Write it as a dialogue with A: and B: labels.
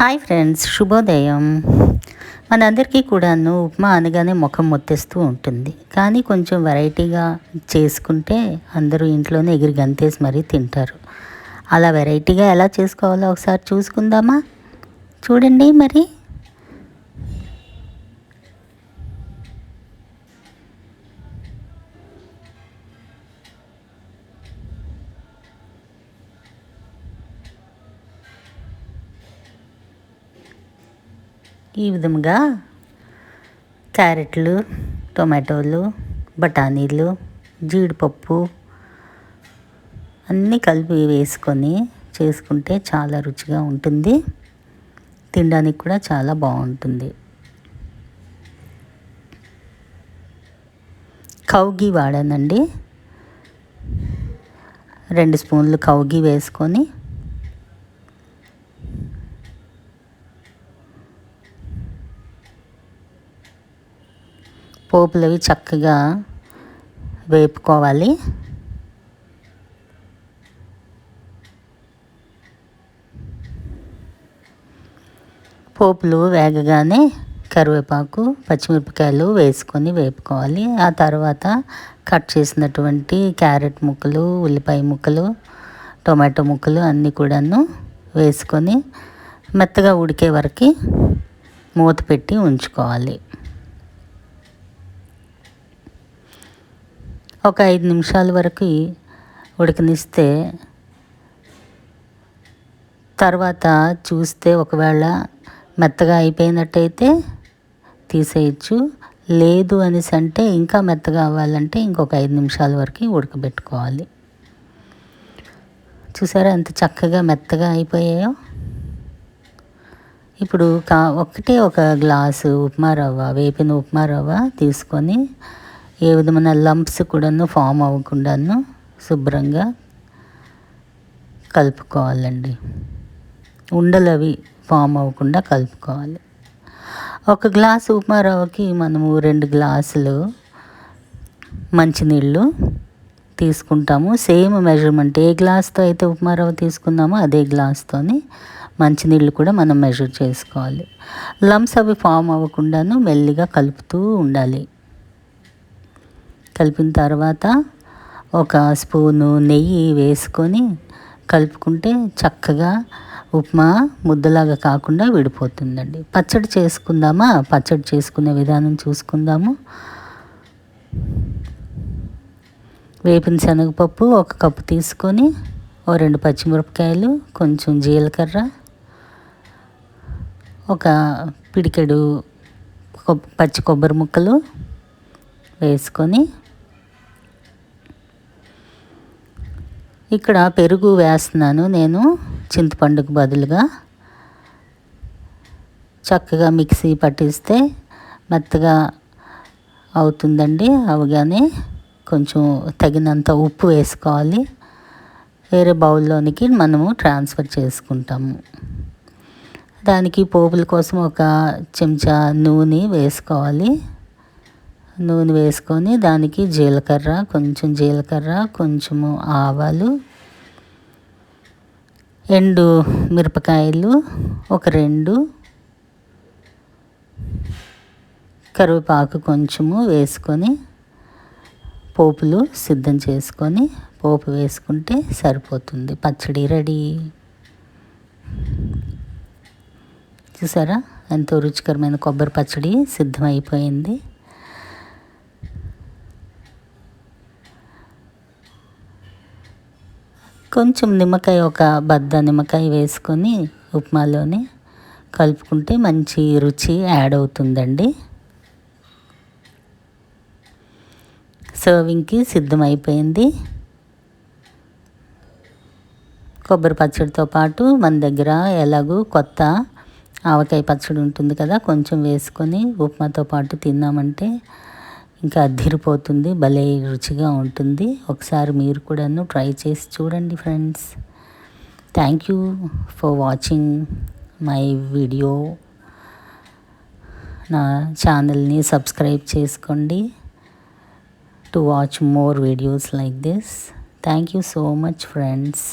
A: Hi friends శుభోదయం. మనందరికీ కూడాను ఉప్మా అనగానే ముఖం మొత్తేస్తూ ఉంటుంది. కానీ కొంచెం వెరైటీగా చేసుకుంటే అందరూ ఇంట్లోనే ఎగిరి గంతేసి మరీ తింటారు. అలా వెరైటీగా ఎలా చేసుకోవాలో ఒకసారి చూసుకుందామా? చూడండి మరి. ఈ విధంగా క్యారెట్లు టొమాటోలు బఠానీలు జీడిపప్పు అన్నీ కలిపి వేసుకొని చేసుకుంటే చాలా రుచిగా ఉంటుంది. తినడానికి కూడా చాలా బాగుంటుంది. కౌగి వాడానండి. రెండు స్పూన్లు కౌగి వేసుకొని పోపులవి చక్కగా వేపుకోవాలి. పోపులు వేగగానే కరివేపాకు పచ్చిమిరపకాయలు వేసుకొని వేపుకోవాలి. ఆ తర్వాత కట్ చేసినటువంటి క్యారెట్ ముక్కలు ఉల్లిపాయ ముక్కలు టొమాటో ముక్కలు అన్నీ కూడాను వేసుకొని మెత్తగా ఉడికే వరకు మూత పెట్టి ఉంచుకోవాలి. ఒక ఐదు నిమిషాల వరకు ఉడకనిస్తే తర్వాత చూస్తే ఒకవేళ మెత్తగా అయిపోయినట్టయితే తీసేయచ్చు. లేదు అనేసి అంటే ఇంకా మెత్తగా అవ్వాలంటే ఇంకొక ఐదు నిమిషాల వరకు ఉడకబెట్టుకోవాలి. చూసారా ఎంత చక్కగా మెత్తగా అయిపోయాయో? ఇప్పుడు కా ఒకటే ఒక గ్లాసు ఉప్మా రవ్వ వేపిన ఉప్మా రవ్వ తీసుకొని ఏ విధమైన లంప్స్ కూడాను ఫామ్ అవ్వకుండాను శుభ్రంగా కలుపుకోవాలండి. ఉండలు అవి ఫామ్ అవ్వకుండా కలుపుకోవాలి. ఒక గ్లాసు ఉప్మా రవ్వకి మనము రెండు గ్లాసులు మంచినీళ్ళు తీసుకుంటాము. సేమ్ మెజర్మెంట్ ఏ గ్లాస్తో అయితే ఉప్మా రవ్వ తీసుకున్నామో అదే గ్లాస్తోని మంచినీళ్ళు కూడా మనం మెజర్ చేసుకోవాలి. లంప్స్ అవి ఫామ్ అవ్వకుండాను మెల్లిగా కలుపుతూ ఉండాలి. కలిపిన తర్వాత ఒక స్పూను నెయ్యి వేసుకొని కలుపుకుంటే చక్కగా ఉప్మా ముద్దలాగా కాకుండా విడిపోతుందండి. పచ్చడి చేసుకుందామా? పచ్చడి చేసుకునే విధానం చూసుకుందాము. వేపిన శనగపప్పు ఒక కప్పు తీసుకొని ఓ రెండు పచ్చిమిరపకాయలు కొంచెం జీలకర్ర ఒక పిడికెడు పచ్చి కొబ్బరి ముక్కలు వేసుకొని ఇక్కడ పెరుగు వేస్తున్నాను నేను చింతపండుకు బదులుగా. చక్కగా మిక్సీ పట్టిస్తే మెత్తగా అవుతుందండి. అవగానే కొంచెం తగినంత ఉప్పు వేసుకోవాలి. వేరే బౌల్లోనికి మనము ట్రాన్స్ఫర్ చేసుకుంటాము. దానికి పోపుల కోసం ఒక చెంచా నూనె వేసుకోవాలి. నూనె వేసుకొని దానికి జీలకర్ర కొంచెం జీలకర్ర కొంచెము ఆవాలు ఎండు మిరపకాయలు ఒక రెండు కరివేపాకు కొంచెము వేసుకొని పోపులు సిద్ధం చేసుకొని పోపు వేసుకుంటే సరిపోతుంది. పచ్చడి రెడీ. చూసారా? ఎంతో రుచికరమైన కొబ్బరి పచ్చడి సిద్ధమైపోయింది. కొంచెం నిమ్మకాయ ఒక బద్ద నిమ్మకాయ వేసుకొని ఉప్మాలోనే కలుపుకుంటే మంచి రుచి యాడ్ అవుతుందండి. సర్వింగ్కి సిద్ధమైపోయింది. కొబ్బరి పచ్చడితో పాటు మన దగ్గర ఎలాగూ కొత్త ఆవకాయ పచ్చడి ఉంటుంది కదా కొంచెం వేసుకొని ఉప్మాతో పాటు తిన్నామంటే ఇంకా అద్దిరిపోతుంది భలే రుచిగా ఉంటుంది. ఒకసారి మీరు కూడాను ట్రై చేసి చూడండి friends. Thank you for watching my video నా ఛానల్ని సబ్స్క్రైబ్ చేసుకోండి. To watch more videos like this thank you so much friends